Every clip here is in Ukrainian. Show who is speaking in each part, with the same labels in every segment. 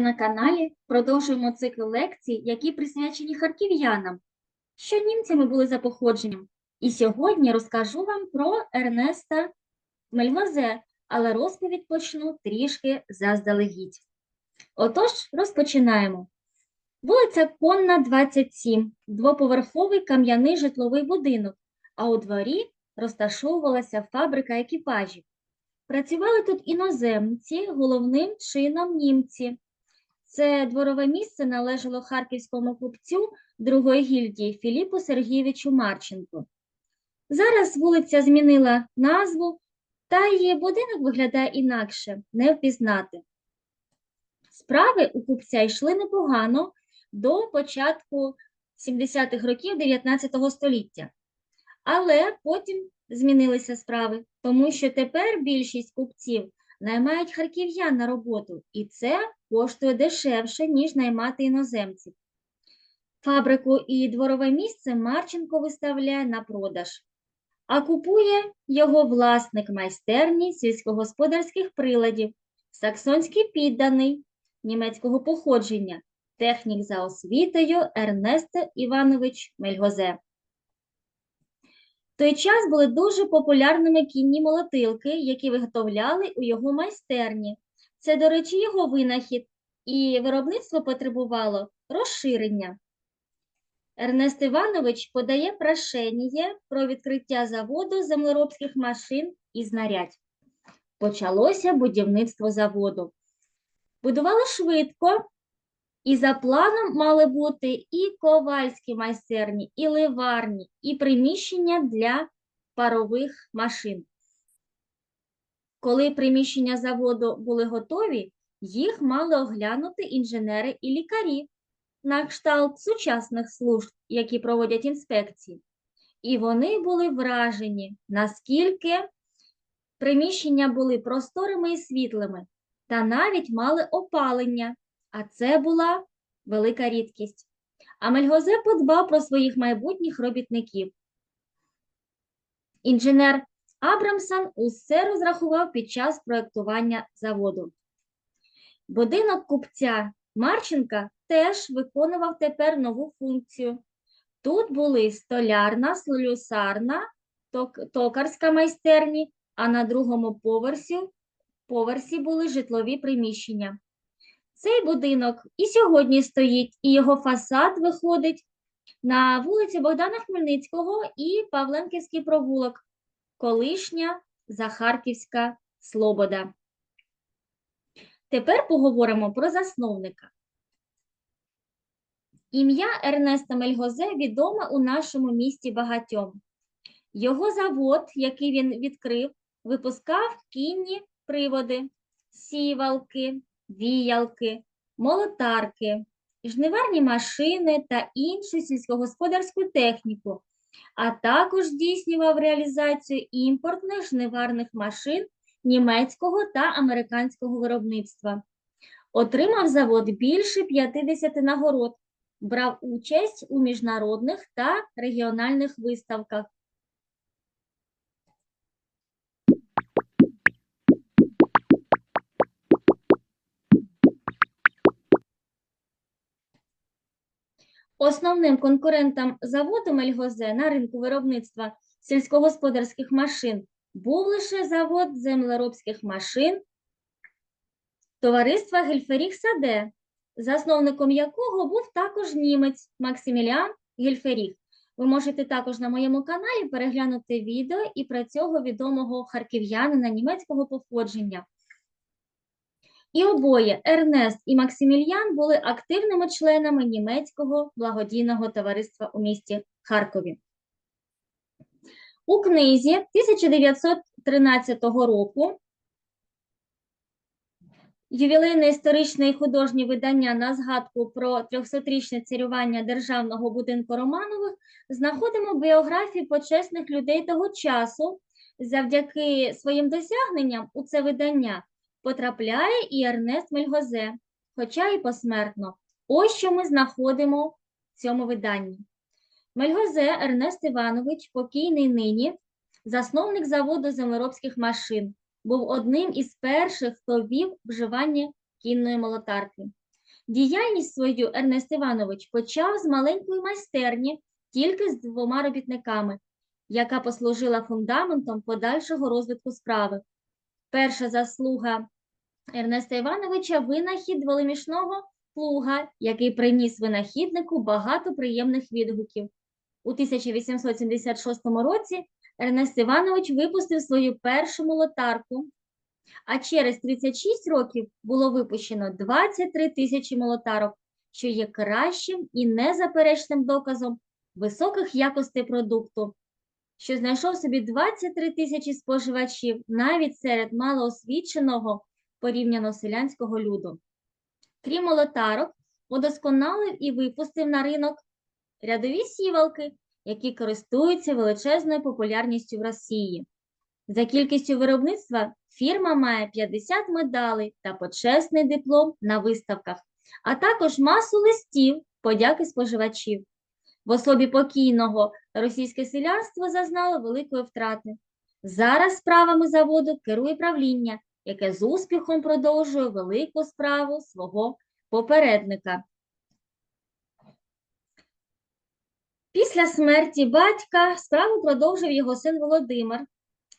Speaker 1: На каналі. Продовжуємо цикл лекцій, які присвячені харків'янам, що німцями були за походженням. І сьогодні розкажу вам про Ернеста Мельгозе, але розповідь почну трішки заздалегідь. Отож, розпочинаємо. Вулиця Конна, 27, двоповерховий кам'яний житловий будинок, а у дворі розташовувалася фабрика екіпажів. Працювали тут іноземці, головним чином німці. Це дворове місце належало харківському купцю другої гільдії Філіпу Сергійовичу Марченку. Зараз вулиця змінила назву, та її будинок виглядає інакше, не впізнати. Справи у купця йшли непогано до початку 70-х років 19 століття. Але потім змінилися справи, тому що тепер більшість купців наймають харків'ян на роботу, і це коштує дешевше, ніж наймати іноземців. Фабрику і дворове місце Марченко виставляє на продаж, а купує його власник майстерні сільськогосподарських приладів, саксонський підданий німецького походження, технік за освітою Ернесте Іванович Мельгозе. Той час були дуже популярними кінні молотилки, які виготовляли у його майстерні. Це, до речі, його винахід, і виробництво потребувало розширення. Ернест Іванович подає прошення про відкриття заводу землеробських машин і знарядь. Почалося будівництво заводу. Будували швидко, і за планом мали бути і ковальські майстерні, і ливарні, і приміщення для парових машин. Коли приміщення заводу були готові, їх мали оглянути інженери і лікарі на кшталт сучасних служб, які проводять інспекції. І вони були вражені, наскільки приміщення були просторими і світлими, та навіть мали опалення, а це була велика рідкість. А Мельгозе подбав про своїх майбутніх робітників. Інженер Абрамсон усе розрахував під час проєктування заводу. Будинок купця Марченка теж виконував тепер нову функцію. Тут були столярна, слюсарна, ток- токарська майстерні, а на другому поверсі, поверсі були житлові приміщення. Цей будинок і сьогодні стоїть, і його фасад виходить на вулиці Богдана Хмельницького і Павленківський провулок, колишня Захарківська Слобода. Тепер поговоримо про засновника. Ім'я Ернеста Мельгозе відоме у нашому місті багатьом. Його завод, який він відкрив, випускав кінні приводи, сівалки, віялки, молотарки, жниварні машини та іншу сільськогосподарську техніку, а також здійснював реалізацію імпортних жниварних машин німецького та американського виробництва. Отримав завод більше 50 нагород, брав участь у міжнародних та регіональних виставках. Основним конкурентом заводу Мельгозе на ринку виробництва сільськогосподарських машин був лише завод землеробських машин товариства Гельферіх Саде, засновником якого був також німець Максиміліан Гельферіх. Ви можете також на моєму каналі переглянути відео і про цього відомого харків'янина німецького походження. І обоє Ернест і Максимільян були активними членами німецького благодійного товариства у місті Харкові. У книзі 1913 року ювілейне історичне і художнє видання на згадку про 300-річне царювання державного будинку Романових знаходимо біографії почесних людей того часу. Завдяки своїм досягненням у це видання потрапляє і Ернест Мельгозе, хоча і посмертно. Ось що ми знаходимо в цьому виданні. Мельгозе Ернест Іванович, покійний нині, засновник заводу землеробських машин, був одним із перших, хто ввів вживання кінної молотарки. Діяльність свою Ернест Іванович почав з маленької майстерні, тільки з двома робітниками, яка послужила фундаментом подальшого розвитку справи. Перша заслуга Ернеста Івановича винахід дволемішного плуга, який приніс винахіднику багато приємних відгуків. У 1876 році Ернест Іванович випустив свою першу молотарку, а через 36 років було випущено 23 тисячі молотарок, що є кращим і незаперечним доказом високих якостей продукту, що знайшов собі 23 тисячі споживачів навіть серед малоосвіченого порівняно селянського люду. Крім молотарок, удосконалив і випустив на ринок рядові сівалки, які користуються величезною популярністю в Росії. За кількістю виробництва фірма має 50 медалей та почесний диплом на виставках, а також масу листів подяки споживачів. В особі покійного російське селянство зазнало великої втрати. Зараз справами заводу керує правління, яке з успіхом продовжує велику справу свого попередника. Після смерті батька справу продовжив його син Володимир,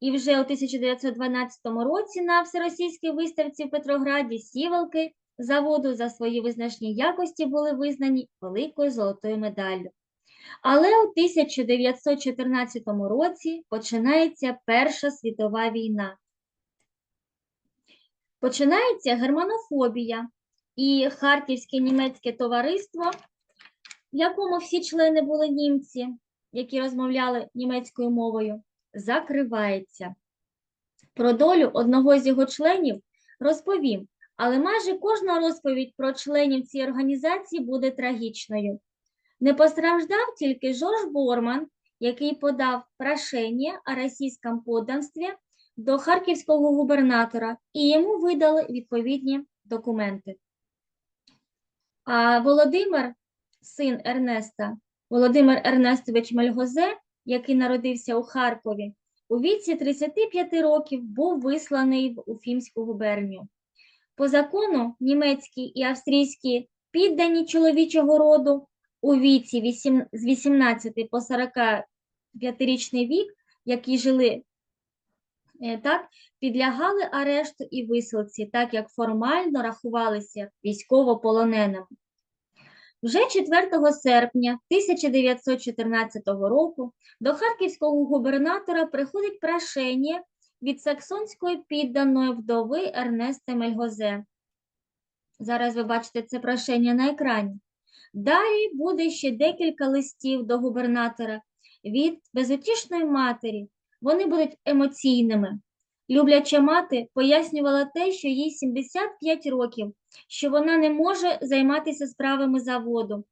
Speaker 1: і вже у 1912 році на всеросійській виставці в Петрограді сівалки заводу за свої визначні якості були визнані великою золотою медаллю. Але у 1914 році починається Перша світова війна. Починається германофобія, і Харківське німецьке товариство, в якому всі члени були німці, які розмовляли німецькою мовою, закривається. Про долю одного з його членів розповім, але майже кожна розповідь про членів цієї організації буде трагічною. Не постраждав тільки Жорж Борман, який подав прошення о російському подданстві до харківського губернатора, і йому видали відповідні документи. А Володимир, син Ернеста, Володимир Ернестович Мельгозе, який народився у Харкові, у віці 35 років був висланий в Уфімську губернію. По закону німецькі і австрійські піддані чоловічого роду у віці вісім- з 18 по 45-річний вік, які жили е, так, підлягали арешту і висилці, так як формально рахувалися військовополоненими. Вже 4 серпня 1914 року до харківського губернатора приходить прошення від саксонської підданої вдови Ернести Мельгозе. Зараз ви бачите це прошення на екрані. Далі буде ще декілька листів до губернатора від безутішної матері. Вони будуть емоційними. Любляча мати пояснювала те, що їй 75 років, що вона не може займатися справами заводу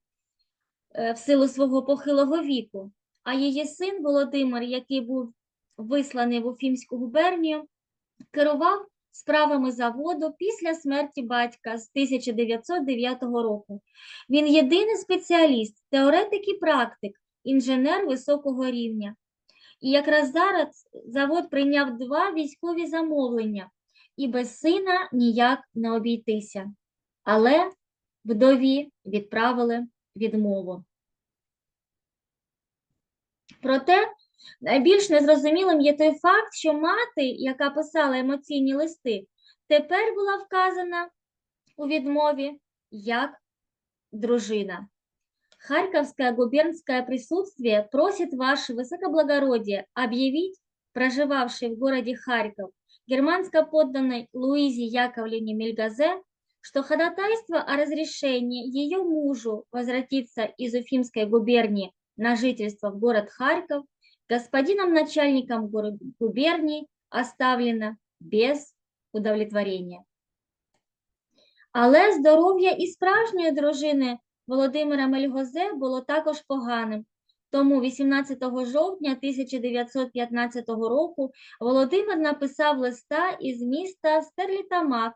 Speaker 1: е, в силу свого похилого віку. А її син Володимир, який був висланий в Уфімську губернію, керував справами заводу після смерті батька з 1909 року. Він єдиний спеціаліст, теоретик і практик, інженер високого рівня. І якраз зараз завод прийняв два військові замовлення, і без сина ніяк не обійтися. Але вдові відправили відмову. Проте найбільш незрозумілим є той факт, що мати, яка писала емоційні листи, тепер була вказана у відмові як дружина. Харьковское губернское присутствие просит ваше высокоблагородие объявить, проживавшей в городе Харьков, германско-подданной Луизе Яковлевне Мельгазе, что ходатайство о разрешении ее мужу возвратиться из Уфимской губернии на жительство в город Харьков господином начальником губернии оставлено без удовлетворения. Але здоров'я і справжньої дружини Володимира Мельгозе було також поганим. Тому 18 жовтня 1915 року Володимир написав листа із міста Стерлітамак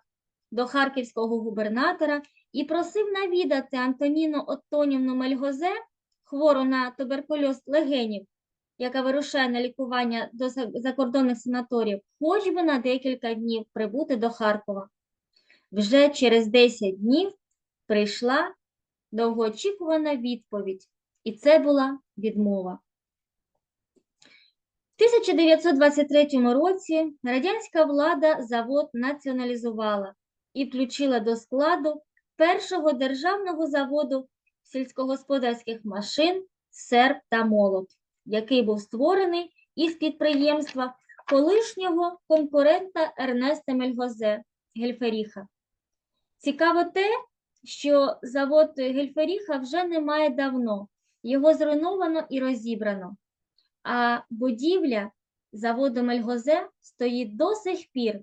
Speaker 1: до харківського губернатора і просив навідати Антоніну Оттонівну Мельгозе, хвору на туберкульоз легенів, яка вирушає на лікування до закордонних санаторів, хоч би на декілька днів прибути до Харкова. Вже через 10 днів прийшла довгоочікувана відповідь, і це була відмова. В 1923 році радянська влада завод націоналізувала і включила до складу першого державного заводу сільськогосподарських машин «Серп та молот», який був створений із підприємства колишнього конкурента Ернеста Мельгозе Гельферіха. Цікаво те, що завод Гельферіха вже немає давно, його зруйновано і розібрано, а будівля заводу Мельгозе стоїть до сих пір.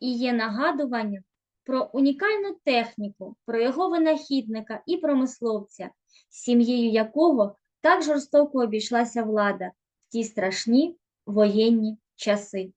Speaker 1: І є нагадуванням про унікальну техніку, про його винахідника і промисловця, сім'єю якого так жорстоко обійшлася влада в ті страшні воєнні часи.